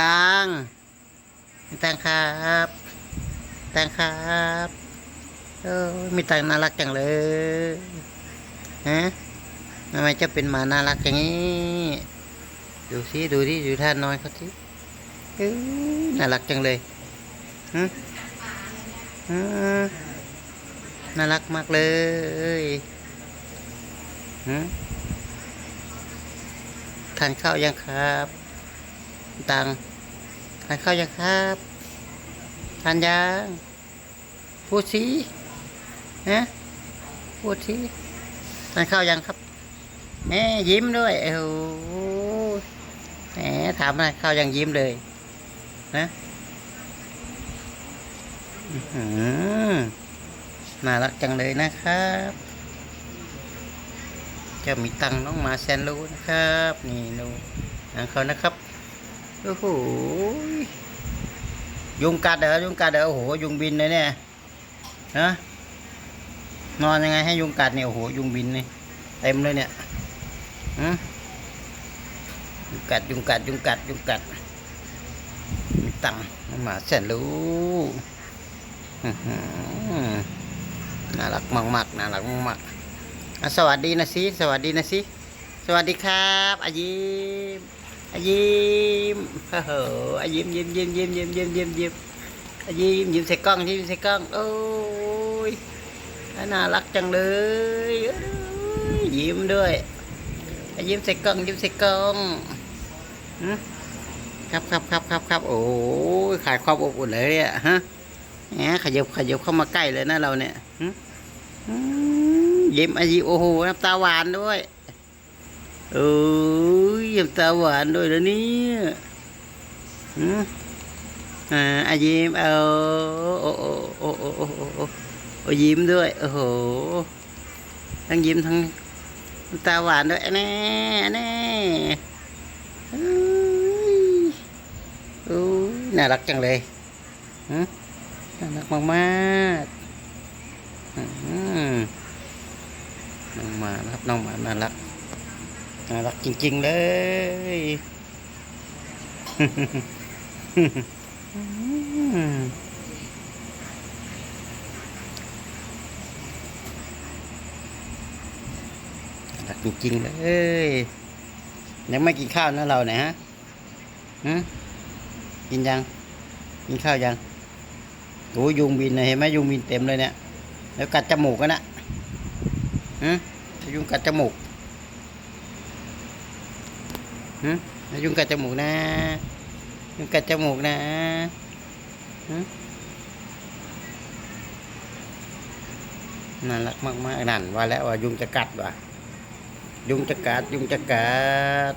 ตังตังครับตังครับเออมีตังน่ารักจังเลยฮะทำไมจะเป็นหมาน่ารักอย่างนี้ ดูสิดูดิดูท่านน้อยเขาสิเอ้ยน่ารักจังเลยฮึฮึน่ารักมากเลยฮึทานข้าวยังครับ ตังทานข้าวยังครับทานยังพูดสิฮะพูดสิทานข้าวยังครับแหมยิ้มด้วยโอ้โหแหมถามอะไรข้าวยังยิ้มเลยนะอื้อหือน่ารักจังเลยนะครับจะมีตังน้องมาแสนรู้นะครับ นี่ดูหางเขานะครับ โอ้โหยุงกัดเหรอยุงกัดเหรอโอ้โหยุงบินเลยเนี่ยฮะนอนยังไงให้ยุงกัดเนี่ยโอ้โหยุงบินนี่เต็มเลยเนี่ยฮะยุงกัดยุงกัดยุงกัดยุงกัดมีตังมาแสนรู้น่ารักมากๆน่ารักมากๆสวัสดีนะสิสวัสดีนะสิสวัสดีครับอายิม ยิ้มโอ้โหอยิ้มยิ้มยิ้มยิ้มยิ้มยิ้มยิ้มยิ้มยิ้มยิ้มใส่กล้องยิ้มใส่กล้องโอ้ยน่ารักจังเลยยิ้มด้วยยิ้มใส่กล้องยิ้มใส่กล้องครับครับครับครับครับโอ้ยขายความอบอุ่นเลยเนี่ยฮะแหมขยับขยับเข้ามาใกล้เลยนะเราเนี่ยยิ้มอายิ้มโอ้โหน้ำตาหวานด้วยเอ้ กับตาหวานด้วยแล้วนี่อ่าอายิ้มเอาโอ้โอ้โอ้โอ้โอ้โอ้โอ้ยิ้มด้วยโอ้โหทั้งยิ้มทั้งตาหวานด้วยแน่แน่น่ารักจังเลยน่ารักมากมากน้องหมาครับน้องหมาน่ารัก น่ารักจริง ๆ เลยน่ารักจริง ๆ เลยยังไม่กินข้าวนะเราเนี่ยฮะหืมกินยัง กินข้าวยังโอ้ยยุงบินเลยเห็นไหมยุงบินเต็มเลยเนี่ย แล้วกัดจมูกกันนะหืมยุงกัดจมูก ฮะยุงกัดจมูกนะ ยุงกัดจมูกนะฮะน่ารักมากมากๆนั่นว่าแล้วว่ายุงจะกัดว่ะยุงจะกัดยุงจะกัด